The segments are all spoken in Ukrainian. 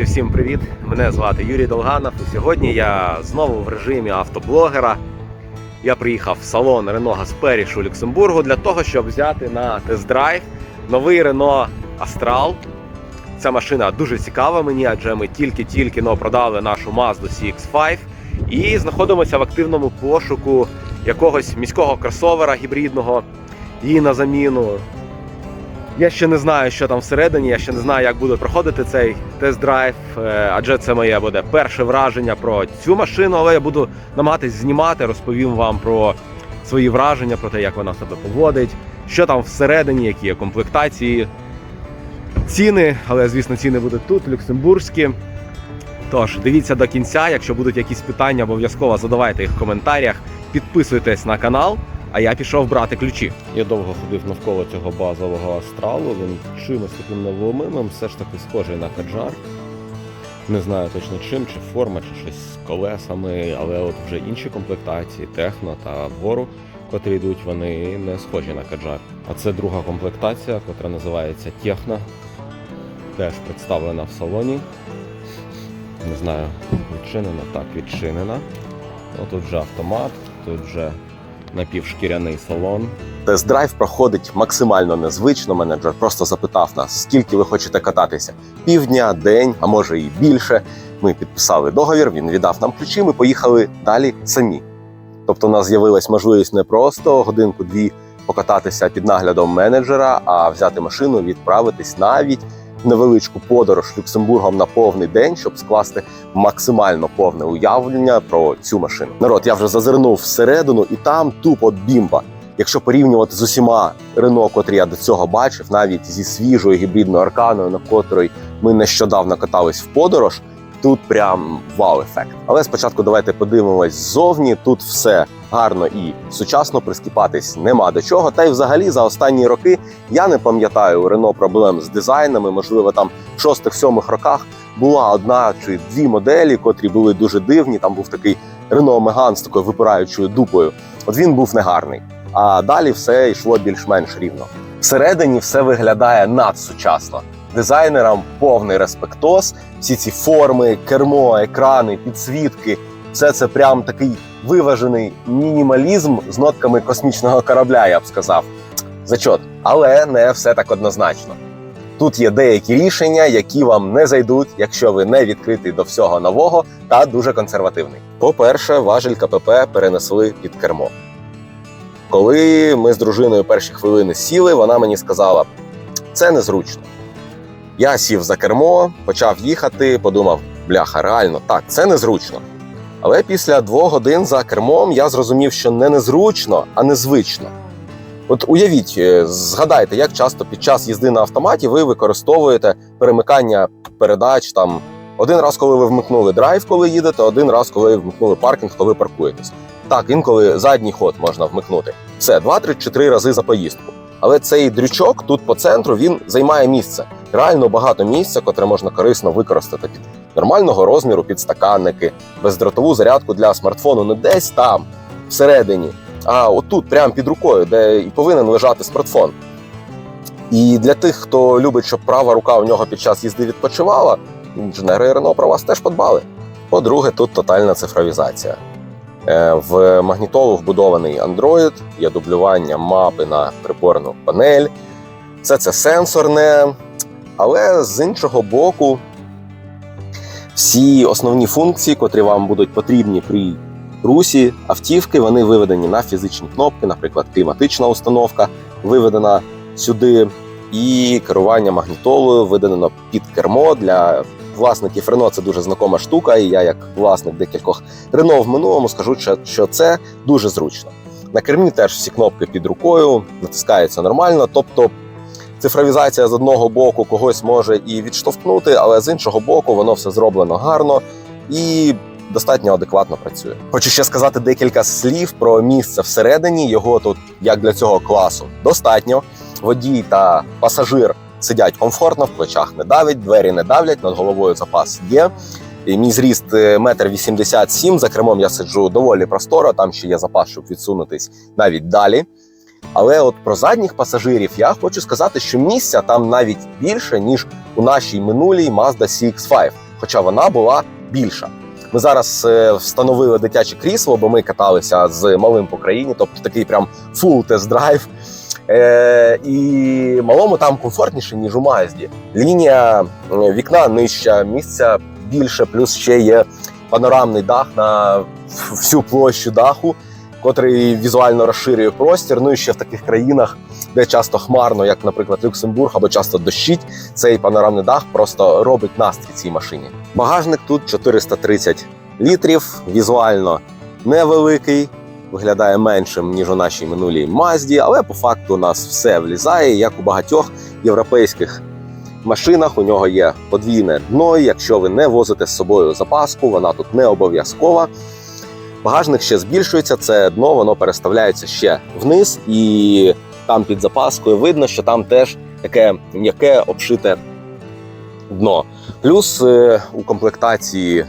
Друзі, всім привіт! Мене звати Юрій Долганов. І сьогодні я знову в режимі автоблогера. Я приїхав в салон Renault Gasperіш у Люксембургу для того, щоб взяти на тест-драйв новий Renault Astral. Ця машина дуже цікава мені, адже ми тільки-тільки но продали нашу Mazda CX5 і знаходимося в активному пошуку якогось міського кросовера гібридного її на заміну. Я ще не знаю, що там всередині, я ще не знаю, як буде проходити цей тест-драйв, е, адже це моє буде перше враження про цю машину, але я буду намагатись знімати, розповім вам про свої враження, про те, як вона себе поводить, що там всередині, які є комплектації, ціни, але звісно, ціни будуть тут, люксембурзькі. Тож дивіться до кінця. Якщо будуть якісь питання, обов'язково задавайте їх в коментарях. Підписуйтесь на канал. А я пішов брати ключі. Я довго ходив навколо цього базового астралу. Він чимось таким невломимим, все ж таки схожий на каджар. Не знаю точно чим, чи форма, чи щось з колесами, але от вже інші комплектації, техно та вору, котрі йдуть, вони не схожі на каджар. А це друга комплектація, котра називається Техно. Теж представлена в салоні. Не знаю, відчинена, так, відчинена. Тут вже автомат, тут вже напівшкіряний салон. Тест-драйв проходить максимально незвично. Менеджер просто запитав нас, скільки ви хочете кататися. Півдня, день, а може і більше. Ми підписали договір, він віддав нам ключі. Ми поїхали далі самі. Тобто, у нас з'явилась можливість не просто годинку-дві покататися під наглядом менеджера, а взяти машину, відправитись навіть невеличку подорож Люксембургом на повний день, щоб скласти максимально повне уявлення про цю машину. Народ, я вже зазирнув всередину, і там тупо бімба. Якщо порівнювати з усіма Рено, котрі я до цього бачив, навіть зі свіжою гібридною арканою, на котрій ми нещодавно катались в подорож, тут прям вау-ефект. Але спочатку давайте подивимось ззовні. Тут все гарно і сучасно прискіпатись нема до чого. Та й взагалі за останні роки я не пам'ятаю у Рено проблем з дизайнами. Можливо, там в шостих-сьомих роках була одна чи дві моделі, котрі були дуже дивні. Там був такий Рено Меган з такою випираючою дупою. От він був негарний. А далі все йшло більш-менш рівно. Всередині все виглядає надсучасно. Дизайнерам повний респектос. Всі ці форми, кермо, екрани, підсвітки все це прям такий виважений мінімалізм з нотками космічного корабля, я б сказав. Зачот, але не все так однозначно. Тут є деякі рішення, які вам не зайдуть, якщо ви не відкритий до всього нового та дуже консервативний. По-перше, важель КПП перенесли під кермо. Коли ми з дружиною перші хвилини сіли, вона мені сказала: це незручно. Я сів за кермо, почав їхати, подумав: бляха, реально, так, це незручно. Але після двох годин за кермом я зрозумів, що не незручно, а незвично. От уявіть, е, згадайте, як часто під час їзди на автоматі ви використовуєте перемикання передач там один раз, коли ви вмикнули драйв, коли їдете, один раз, коли вмикнули паркінг, коли паркуєтесь. Так, інколи задній ход можна вмикнути. Все, два, три, чотири рази за поїздку. Але цей дрючок тут по центру він займає місце. Реально багато місця, котре можна корисно використати під нормального розміру підстаканники, бездротову зарядку для смартфону не десь там, всередині, а отут, прямо під рукою, де і повинен лежати смартфон. І для тих, хто любить, щоб права рука у нього під час їзди відпочивала, інженери Рено про вас теж подбали. По-друге, тут тотальна цифровізація. Е, В магнітолу вбудований Android, є дублювання мапи на приборну панель. Все це сенсорне, але з іншого боку, всі основні функції, котрі вам будуть потрібні при русі автівки, вони виведені на фізичні кнопки, наприклад, кліматична установка виведена сюди, і керування магнітолою видано під кермо для власників Рено. Це дуже знакома штука. І я, як власник декількох Рено в минулому, скажу, що- це дуже зручно. На кермі теж всі кнопки під рукою, натискається нормально. Тобто цифровізація з одного боку когось може і відштовхнути, але з іншого боку, воно все зроблено гарно і достатньо адекватно працює. Хочу ще сказати декілька слів про місце всередині. Його тут, як для цього класу, достатньо. Водій та пасажир сидять комфортно, в плечах не давить, двері не давлять, над головою запас є. І мій зріст е, метр вісімдесят сім. За кермом я сиджу доволі просторо. Там ще є запас, щоб відсунутись навіть далі. Але от про задніх пасажирів я хочу сказати, що місця там навіть більше, ніж у нашій минулій Mazda CX-5, хоча вона була більша. Ми зараз е, встановили дитяче крісло, бо ми каталися з малим по країні, тобто такий прям фул тест-драйв. Е, і малому там комфортніше, ніж у Мазді. Лінія вікна нижча, місця більше, плюс ще є панорамний дах на всю площу даху, котрий візуально розширює простір. Ну і ще в таких країнах, де часто хмарно, як, наприклад, Люксембург або часто дощить, цей панорамний дах просто робить настрій цій машині. Багажник тут 430 літрів, візуально невеликий, виглядає меншим ніж у нашій минулій Мазді, але по факту у нас все влізає, як у багатьох європейських машинах. У нього є подвійне дно. Якщо ви не возите з собою запаску, вона тут не обов'язкова. Багажник ще збільшується, це дно воно переставляється ще вниз, і там під запаскою видно, що там теж таке м'яке обшите дно. Плюс е, у комплектації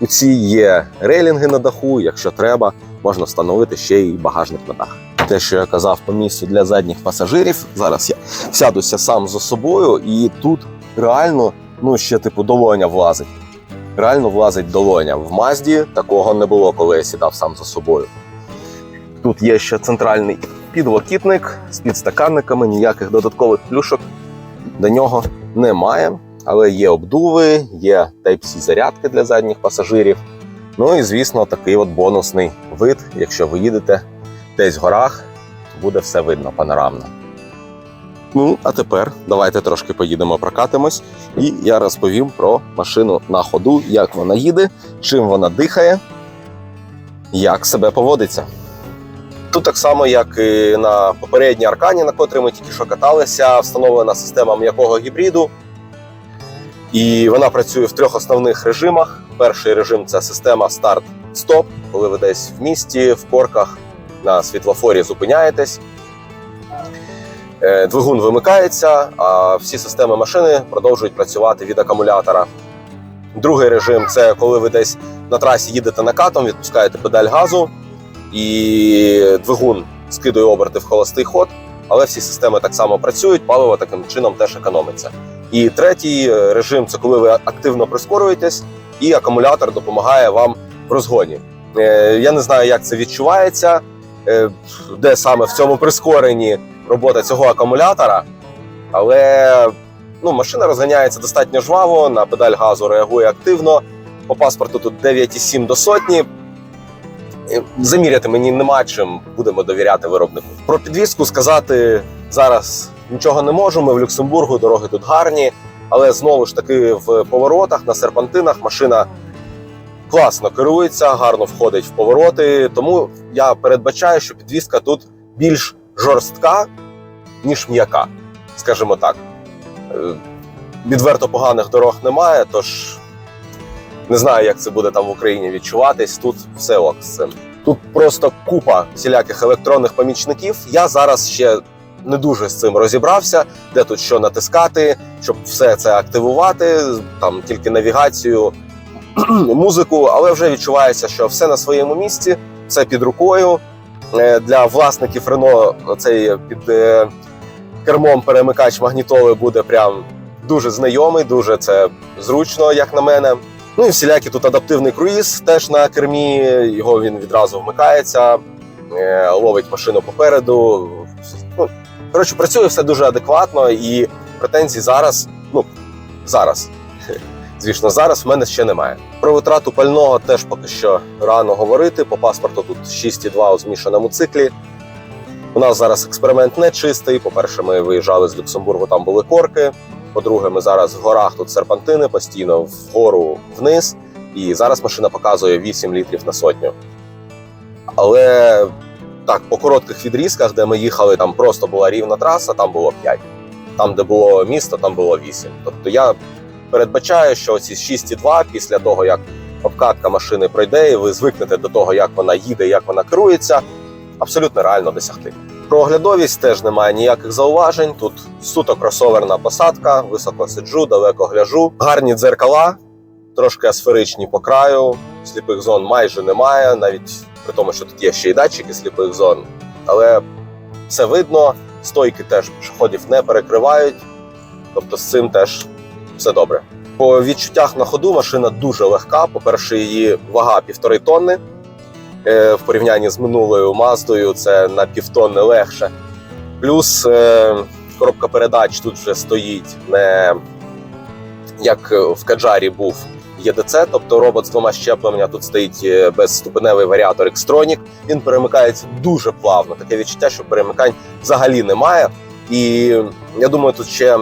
у цій є рейлінги на даху. Якщо треба, можна встановити ще й багажник на дах. Те, що я казав по місцю для задніх пасажирів, зараз я сядуся сам за собою, і тут реально ну ще типу долоня влазить. Реально влазить долоня. В Мазді такого не було, коли я сідав сам за собою. Тут є ще центральний підлокітник з підстаканниками, ніяких додаткових плюшок до нього немає. Але є обдуви, є Type-C зарядки для задніх пасажирів. Ну і звісно, такий от бонусний вид. Якщо ви їдете десь в горах, буде все видно панорамно. Ну, а тепер давайте трошки поїдемо прокатимось, і я розповім про машину на ходу, як вона їде, чим вона дихає, як себе поводиться. Тут так само, як і на попередній аркані, на котрій ми тільки що каталися, встановлена система м'якого гібриду. І вона працює в трьох основних режимах. Перший режим це система старт-стоп, коли ви десь в місті, в корках на світлофорі зупиняєтесь. Е, Двигун вимикається, а всі системи машини продовжують працювати від акумулятора. Другий режим це коли ви десь на трасі їдете накатом, відпускаєте педаль газу, і двигун скидує оберти в холостий ход, але всі системи так само працюють, паливо таким чином теж економиться. І третій е, режим це коли ви активно прискорюєтесь, і акумулятор допомагає вам в розгоні. Е, Я не знаю, як це відчувається, де саме в цьому прискоренні робота цього акумулятора, але ну, машина розганяється достатньо жваво, на педаль газу реагує активно. По паспорту тут 9,7 до сотні. Заміряти мені нема чим будемо довіряти виробнику. Про підвізку сказати зараз нічого не можу. Ми в Люксембургу, дороги тут гарні, але знову ж таки в поворотах на серпантинах машина класно керується, гарно входить в повороти. Тому я передбачаю, що підвізка тут більш жорстка, ніж м'яка, скажімо так. Е, Відверто поганих дорог немає, тож не знаю, як це буде там в Україні відчуватись. Тут все ок з цим. Тут просто купа всіляких електронних помічників. Я зараз ще не дуже з цим розібрався, де тут що натискати, щоб все це активувати, там тільки навігацію, музику, але вже відчувається, що все на своєму місці, все під рукою. Е, Для власників Рено цей під е, кермом перемикач магнітоли буде прям дуже знайомий, дуже це зручно, як на мене. Ну і всілякі тут адаптивний круїз теж на кермі. Його він відразу вмикається, е, ловить машину попереду. Ну, коротше, працює все дуже адекватно і претензій зараз. Ну зараз. Звісно, зараз в мене ще немає. Про витрату пального теж поки що рано говорити. По паспорту тут 6,2 у змішаному циклі. У нас зараз експеримент не чистий. По-перше, ми виїжджали з Люксембургу, там були корки. По-друге, ми зараз в горах тут серпантини, постійно вгору вниз. І зараз машина показує 8 літрів на сотню. Але так, по коротких відрізках, де ми їхали, там просто була рівна траса, там було 5. Там, де було місто, там було 8. Тобто я передбачаю, що ці 6,2 після того, як обкатка машини пройде, і ви звикнете до того, як вона їде, як вона керується, абсолютно реально досягти. Про оглядовість теж немає ніяких зауважень. Тут суто кросоверна посадка, високо сиджу, далеко гляжу. Гарні дзеркала, трошки асферичні по краю. Сліпих зон майже немає, навіть при тому, що тут є ще й датчики сліпих зон. Але все видно, стойки теж пішоходів не перекривають. Тобто з цим теж все добре. По відчуттях на ходу машина дуже легка. По-перше, її вага півтори тонни. Е, В порівнянні з минулою Маздою це на півтонни легше. Плюс е, коробка передач тут вже стоїть не як в Каджарі був ЄДЦ, тобто робот з двома щепленнями. Тут стоїть е, безступеневий варіатор Xtronic. Він перемикається дуже плавно. Таке відчуття, що перемикань взагалі немає. І я думаю, тут ще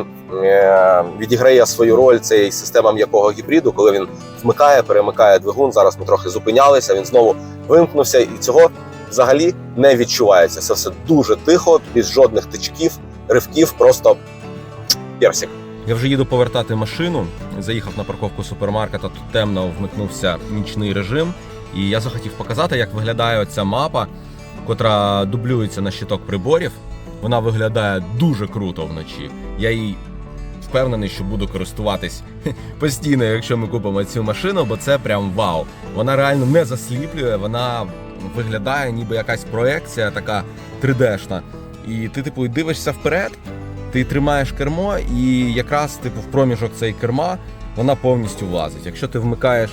відіграє свою роль цей система м'якого гібриду, коли він вмикає, перемикає двигун. Зараз ми трохи зупинялися. Він знову вимкнувся, і цього взагалі не відчувається. Це все дуже тихо, без жодних тичків, ривків, просто персик. Я вже їду повертати машину. Заїхав на парковку супермаркета. Тут темно вмикнувся нічний режим. І я захотів показати, як виглядає ця мапа, котра дублюється на щиток приборів. Вона виглядає дуже круто вночі. Я їй впевнений, що буду користуватись постійно, якщо ми купимо цю машину, бо це прям вау. Вона реально не засліплює, вона виглядає, ніби якась проекція така 3D-шна. І ти, типу, дивишся вперед, ти тримаєш кермо, і якраз типу в проміжок цієї керма вона повністю влазить. Якщо ти вмикаєш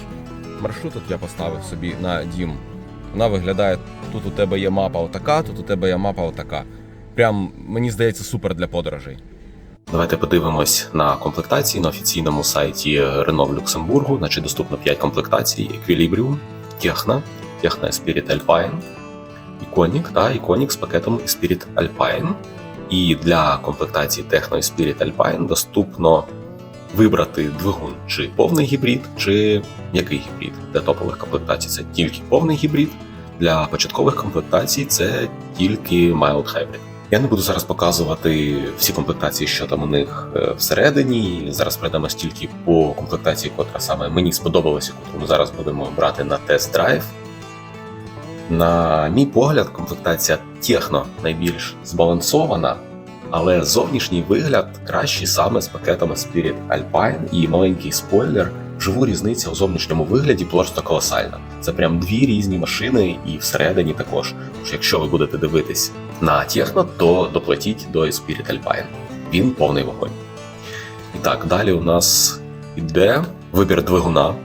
маршрут, от я поставив собі на дім, вона виглядає: тут у тебе є мапа отака, тут у тебе є мапа отака. Прям мені здається супер для подорожей. Давайте подивимось на комплектації на офіційному сайті Renault в Люксембургу. Значить, доступно 5 комплектацій: Equilibrium, Техна, Техна Spirit Alpine, Iconic та Iconic з пакетом Spirit Alpine. І для комплектації Techno і Spirit Alpine доступно вибрати двигун чи повний гібрид, чи м'який гібрид. Для топових комплектацій це тільки повний гібрид. Для початкових комплектацій це тільки Mild Hybrid. Я не буду зараз показувати всі комплектації, що там у них е, всередині. Зараз пройдемо тільки по комплектації, котра саме мені сподобалася, яку ми зараз будемо брати на тест-драйв. На мій погляд, комплектація Техно найбільш збалансована, але зовнішній вигляд кращий саме з пакетами Spirit Alpine і маленький спойлер. Живу різниця у зовнішньому вигляді просто колосальна. Це прям дві різні машини, і всередині також. Тож, якщо ви будете дивитись на Техно, то доплатіть до Spirit Alpine. Він повний вогонь. І так, далі у нас іде вибір двигуна.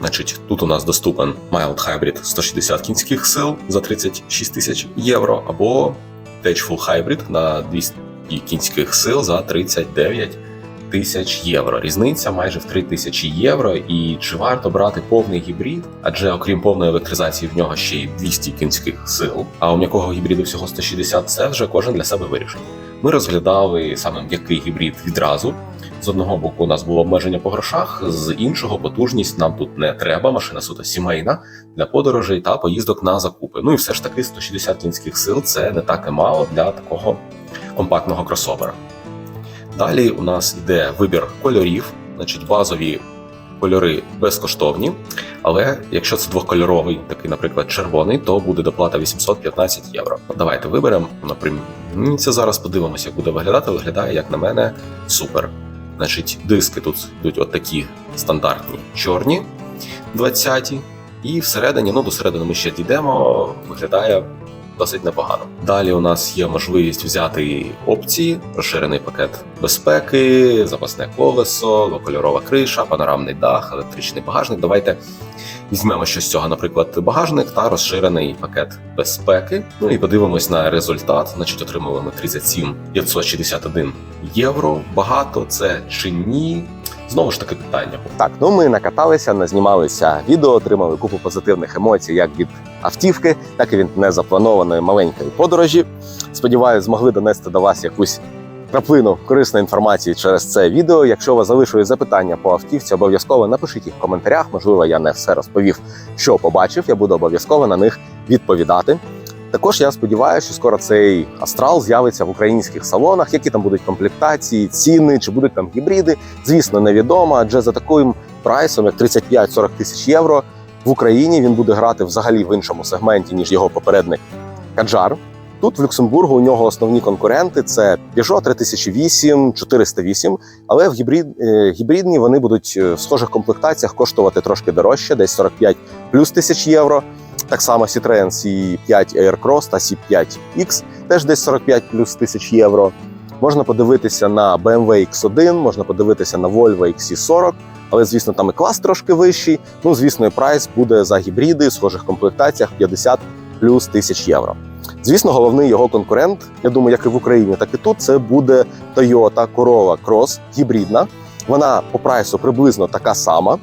Значить, тут у нас доступен Mild Hybrid 160 кінських сил за 36 тисяч євро, або Full Hybrid на 200 кінських сил за 39 тисяч євро. Різниця майже в 3 тисячі євро. І чи варто брати повний гібрид? Адже окрім повної електризації в нього ще й 200 кінських сил. А у м'якого гібриду всього 160 це вже кожен для себе вирішив. Ми розглядали саме м'який гібрид відразу. З одного боку, у нас було обмеження по грошах, з іншого потужність нам тут не треба. Машина суто сімейна для подорожей та поїздок на закупи. Ну і все ж таки 160 кінських сил це не так і мало для такого компактного кросовера. Далі у нас йде вибір кольорів, значить базові кольори безкоштовні. Але якщо це двохкольоровий, такий, наприклад, червоний, то буде доплата 815 євро. Давайте виберемо. Це зараз подивимося, як буде виглядати. Виглядає, як на мене, супер. Значить, диски тут йдуть от такі стандартні чорні 20-ті. і всередині, ну до середини ми ще дійдемо, виглядає досить непогано. Далі у нас є можливість взяти опції, розширений пакет безпеки, запасне колесо, двокольорова криша, панорамний дах, електричний багажник. Давайте візьмемо щось з цього, наприклад, багажник та розширений пакет безпеки. Ну і подивимось на результат. Значить, отримали ми 37 561 євро. Багато це чи ні? Знову ж таки питання. Так, ну ми накаталися, назнімалися відео, отримали купу позитивних емоцій, як від автівки, так і від незапланованої маленької подорожі. Сподіваюсь, змогли донести до вас якусь краплину корисної інформації через це відео. Якщо у вас залишили запитання по автівці, обов'язково напишіть їх в коментарях. Можливо, я не все розповів, що побачив. Я буду обов'язково на них відповідати. Також я сподіваюся, що скоро цей астрал з'явиться в українських салонах. Які там будуть комплектації, ціни, чи будуть там гібриди. Звісно, невідомо, адже за таким прайсом, як 35-40 тисяч євро, в Україні він буде грати взагалі в іншому сегменті, ніж його попередник Каджар. Тут в Люксембургу у нього основні конкуренти це Peugeot 3008, 408, але в гібрид, е, гібридні вони будуть е, в схожих комплектаціях коштувати трошки дорожче, десь 45 плюс тисяч євро. Так само Citroen C5 Aircross та C5X, теж десь 45 плюс тисяч євро. Можна подивитися на BMW X1, можна подивитися на Volvo XC40, але звісно, там і клас трошки вищий. Ну, звісно, і прайс буде за гібриди в схожих комплектаціях 50 плюс тисяч євро. Звісно, головний його конкурент, я думаю, як і в Україні, так і тут, це буде Toyota Corolla Cross гібридна. Вона по прайсу приблизно така сама.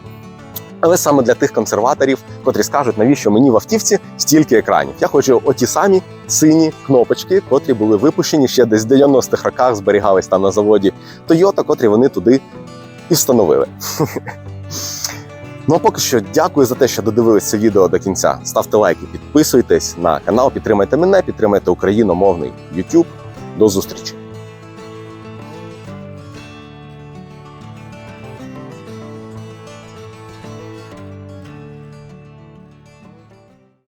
Але саме для тих консерваторів, котрі скажуть, навіщо мені в автівці стільки екранів. Я хочу оті самі сині кнопочки, котрі були випущені ще десь в 90-х роках, зберігались там на заводі Toyota, котрі вони туди і встановили. Ну а поки що дякую за те, що додивились це відео до кінця. Ставте лайки, підписуйтесь на канал, підтримайте мене, підтримайте україномовний YouTube. До зустрічі!